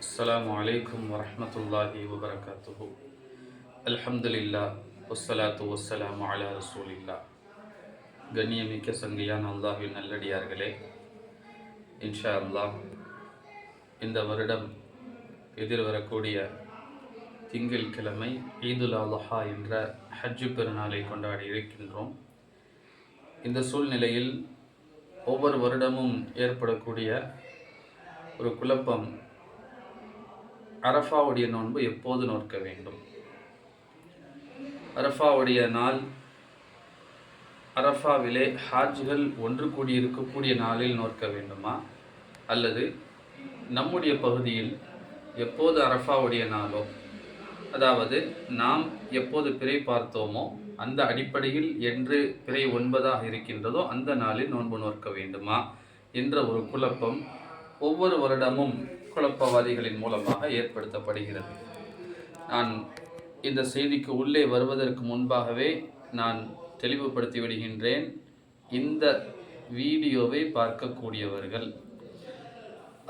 السلام عليكم ورحمة الله وبركاته الحمد لله والصلاة والسلام على رسول الله கண்ணியமிக்க சங்கையான அல்லாஹின் நல்லடியார்களே இன்ஷா அல்லாஹ் இந்த வருடம் எதிர்வரக்கூடிய திங்கட்கிழமை ஈதுல் அல்ஹா என்ற ஹஜ்ஜு பெருநாளை கொண்டாடி இருக்கின்றோம் இந்த சூழ்நிலையில் ஒவ்வொரு வருடமும் ஏற்படக்கூடிய ஒரு குழப்பம் அரஃபாவுடைய நோன்பு எப்போது நோக்க வேண்டும்? அரஃபாவுடைய நாள் அரஃபாவிலே ஹாஜ்கள் ஒன்று கூடி இருக்கக்கூடிய நாளில் நோக்க வேண்டுமா? அல்லது நம்முடைய பகுதியில் எப்போது அரஃபாவுடைய நாளோ? அதாவது நாம் எப்போது பிறை பார்த்தோமோ அந்த அடிப்படையில் என்று பிறை ஒன்பதாக இருக்கின்றதோ அந்த நாளில் நோன்பு நோக்க வேண்டுமா? என்ற ஒரு குழப்பம் ஒவ்வொரு வருடமும் குழப்பவாதிகளின் மூலமாக ஏற்படுத்தப்படுகிறது. நான் இந்த செய்திக்கு உள்ளே வருவதற்கு முன்பாகவே நான் தெளிவுபடுத்தி விடுகின்றேன். இந்த வீடியோவை பார்க்கக்கூடியவர்கள்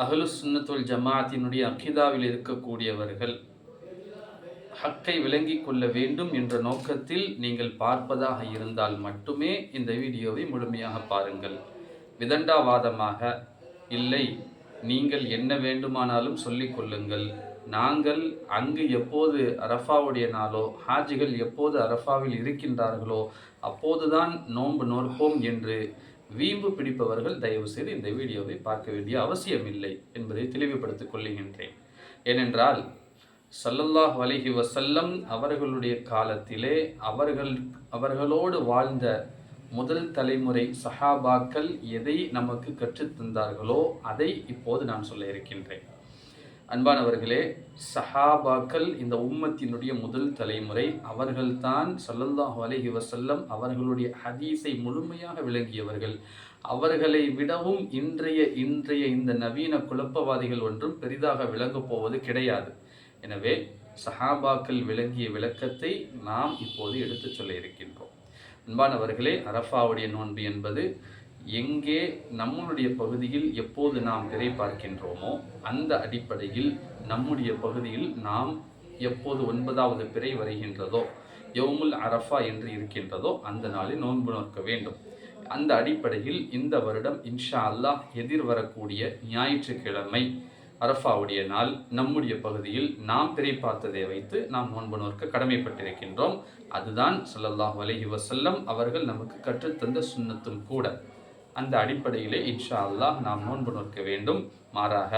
அகலு சுன்னத்துல் ஜமாத்தினுடைய அகிதாவில் இருக்கக்கூடியவர்கள் ஹக்கை விளங்கிக் கொள்ள வேண்டும் என்ற நோக்கத்தில் நீங்கள் பார்ப்பதாக இருந்தால் மட்டுமே இந்த வீடியோவை முழுமையாக பாருங்கள். விதண்டாவாதமாக இல்லை. நீங்கள் என்ன வேண்டுமானாலும் சொல்லிக் கொள்ளுங்கள். நாங்கள் அங்கு எப்போது அரஃபாவுடைய நாளோ ஹாஜிகள் எப்போது அரஃபாவில் இருக்கின்றார்களோ அப்போதுதான் நோன்பு நோற்போம் என்று வீம்பு பிடிப்பவர்கள் தயவு செய்து இந்த வீடியோவை பார்க்க வேண்டிய அவசியமில்லை என்பதை தெளிவுபடுத்திக் கொள்ளுகின்றேன். ஏனென்றால் சல்லல்லாஹ் அலைஹி வசல்லம் அவர்களுடைய காலத்திலே அவர்கள் அவர்களோடு வாழ்ந்த முதல் தலைமுறை சஹாபாக்கள் எதை நமக்கு கற்றுத் தந்தார்களோ அதை இப்போது நான் சொல்ல இருக்கின்றேன். அன்பானவர்களே சஹாபாக்கள் இந்த உம்மத்தினுடைய முதல் தலைமுறை. அவர்கள்தான் சல்லல்லாஹு அலஹி வசல்லம் அவர்களுடைய ஹதீஸை முழுமையாக விளங்கியவர்கள். அவர்களை விடவும் இன்றைய இன்றைய இந்த நவீன குழப்பவாதிகள் ஒன்றும் பெரிதாக விளங்கப் போவது கிடையாது. எனவே சஹாபாக்கள் விளங்கிய விளக்கத்தை நாம் இப்போது எடுத்துச் சொல்ல இருக்கின்றோம். அன்பானவர்களே அரஃபாவுடைய நோன்பு என்பது எங்கே நம்மளுடைய பகுதியில் எப்போது நாம் திரை பார்க்கின்றோமோ அந்த அடிப்படையில் நம்முடைய பகுதியில் நாம் எப்போது ஒன்பதாவது பிறை வருகின்றதோ எவமுல் அரஃபா என்று இருக்கின்றதோ அந்த நாளில் நோன்பு நோக்க வேண்டும். அந்த அடிப்படையில் இந்த வருடம் இன்ஷா அல்லாஹ் எதிர் வரக்கூடிய ஞாயிற்றுக்கிழமை அரஃபாவுடைய நாள் நம்முடைய பகுதியில் நாம் திரை பார்த்ததை வைத்து நாம் நோன்பு நோக்க கடமைப்பட்டிருக்கின்றோம். அதுதான் ஸல்லல்லாஹு அலைஹி வசல்லம் அவர்கள் நமக்கு கற்றுத்தந்த சுண்ணத்தும் கூட. அந்த அடிப்படையிலே இன்ஷா அல்லாஹ் நாம் நோன்பு நோக்க வேண்டும். மாறாக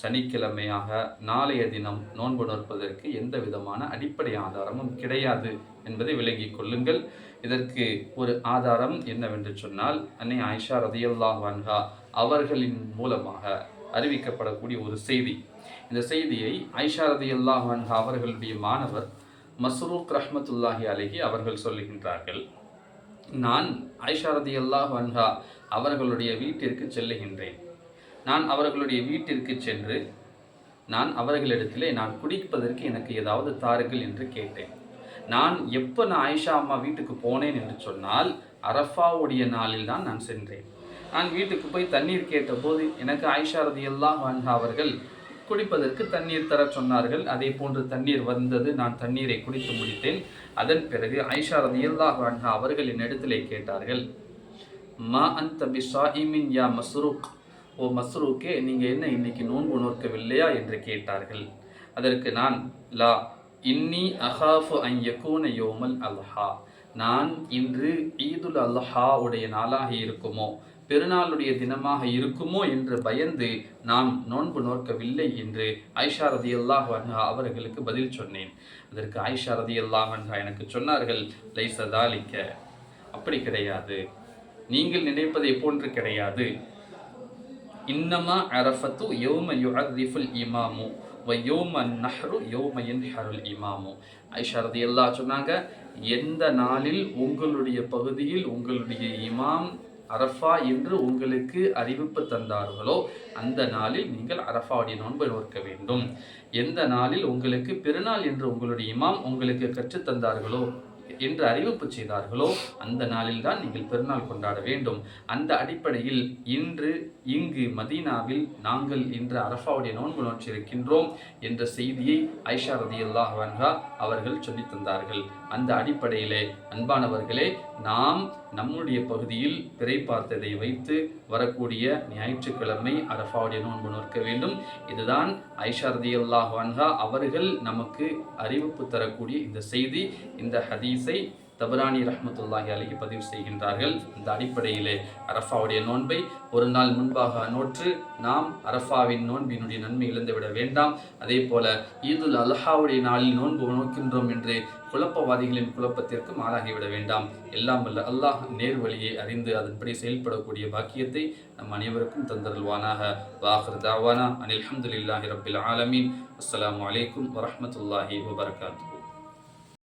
சனிக்கிழமையாக நாளைய தினம் நோன்பு நோற்பதற்கு எந்த விதமான அடிப்படை ஆதாரமும் கிடையாது என்பதை விளங்கிக் கொள்ளுங்கள். இதற்கு ஒரு ஆதாரம் என்னவென்று சொன்னால் அன்னை ஆயிஷா ரதியல்லாஹ் வன்ஹா அவர்களின் மூலமாக அறிவிக்கப்படக்கூடிய ஒரு செய்தி. இந்த செய்தியை ஐஷாரதி அல்லாஹ் வன்ஹா அவர்களுடைய மாணவர் மஸ்ரூக் ரஹ்மத்துல்லாஹி அலஹி அவர்கள் சொல்லுகின்றார்கள். நான் ஐஷாரதி அல்லாஹ் வன்ஹா அவர்களுடைய வீட்டிற்கு செல்லுகின்றேன். நான் அவர்களுடைய வீட்டிற்கு சென்று நான் அவர்களிடத்திலே நான் குடிப்பதற்கு எனக்கு ஏதாவது தாருங்கள் என்று கேட்டேன். நான் எப்போ நான் ஆயிஷா அம்மா வீட்டுக்கு போனேன் என்று சொன்னால் அரஃபாவுடைய நாளில் தான் நான் சென்றேன். நான் வீட்டுக்கு போய் தண்ணீர் கேட்டபோது எனக்கு ஆயிஷாரதி எல்லாம் வன்ஹா அவர்கள் குடிப்பதற்கு தண்ணீர் தர சொன்னார்கள். அதே போன்று தண்ணீர் வந்தது. நான் தண்ணீரை குடித்து முடித்தேன். அதன் பிறகு ஐஷா ரதியல்லாஹ் வன்ஹா அவர்கள் என்னிடத்திலே கேட்டார்கள். மா அந்த பிசாயிமின் யா மஸ்ரூக். ஓ மஸ்ரூக்கே நீங்கள் என்ன இன்னைக்கு நோன்பு நோக்கவில்லையா என்று கேட்டார்கள். அதற்கு நான் லா இன்னி அஹாஃபு அன் யகூன யோமல் அல்ஹா. நான் இன்று ஈதுல் அல்ஹா உடைய நாளாக இருக்குமோ? பெருநாளுடைய தினமாக இருக்குமோ என்று பயந்து நாம் நோன்பு நோக்கவில்லை என்று ஐஷா ரதி அல்லாஹ் அவர்களுக்கு பதில் சொன்னேன். அதற்கு ஐஷா ரதி அல்லாஹ் எனக்கு சொன்னார்கள் லைசதாலிக்க அப்படி கிடையாது. நீங்கள் நினைப்பதை போன்று கிடையாது. இன்னமா அரஃபத்து யோம யுஹரிஃபுல் இமாமு வ நஹ்ரு யோம யன்ஹருல் இமாமு. ஐஷா ரதி அல்லாஹ் சொன்னாங்க எந்த நாளில் உங்களுடைய பகுதியில் உங்களுடைய இமாம் அரஃபா என்று உங்களுக்கு அறிவிப்பு தந்தார்களோ அந்த நாளில் நீங்கள் அரஃபாவுடைய நோன்பை நோக்க வேண்டும். எந்த நாளில் உங்களுக்கு பெருநாள் என்று உங்களுடைய இமாம் உங்களுக்கு கற்றுத்தந்தார்களோ என்று அறிவிப்பு செய்தார்களோ அந்த நாளில் தான் நீங்கள் பெருநாள் கொண்டாட வேண்டும். அந்த அடிப்படையில் இன்று இங்கு மதீனாவில் நாங்கள் இன்று அரஃபாவுடைய நோன்பு நோற்றிருக்கின்றோம் என்ற செய்தியை ஐஷா ரதியுல்லாஹ் அன்ஹா அவர்கள் சொல்லித் தந்தார்கள். அந்த அடிப்படையிலே அன்பானவர்களே நாம் நம்முடைய பகுதியில் பிறை பார்த்ததை வைத்து வரக்கூடிய ஞாயிற்றுக்கிழமை அரஃபாவுடைய நோன்பு நோக்க வேண்டும். இதுதான் ஐஷார்தி அல்லாஹ் வான்ஹா அவர்கள் நமக்கு அறிவிப்பு தரக்கூடிய இந்த செய்தி. இந்த ஹதீஸை தபரானி ரஹமத்துல்லாஹி அலிஹி பதிவு செய்கின்றார்கள். இந்த அடிப்படையிலே அரஃபாவுடைய நோன்பை ஒரு நாள் முன்பாக நோற்று நாம் அரஃபாவின் நோன்பினுடைய நன்மை இழந்துவிட வேண்டாம். அதே போல ஈதுல் அல்ஹாவுடைய நாளில் நோன்பு நோக்கின்றோம் என்று குழப்பவாதிகளின் குழப்பத்திற்கும் ஆளாகிவிட வேண்டாம். எல்லாம் வல்ல அல்லாஹ் நேர் வழியை அறிந்து அதன்படி செயல்படக்கூடிய பாக்கியத்தை நம் அனைவருக்கும் தந்தருள்வானாக. வாஹர் தாவானா அனில் அஹமதுல்லாஹி ரபில் ஆலமீன். அஸ்லாம் அலைக்கும் வரமத்துல்லாஹி வபர்காத்து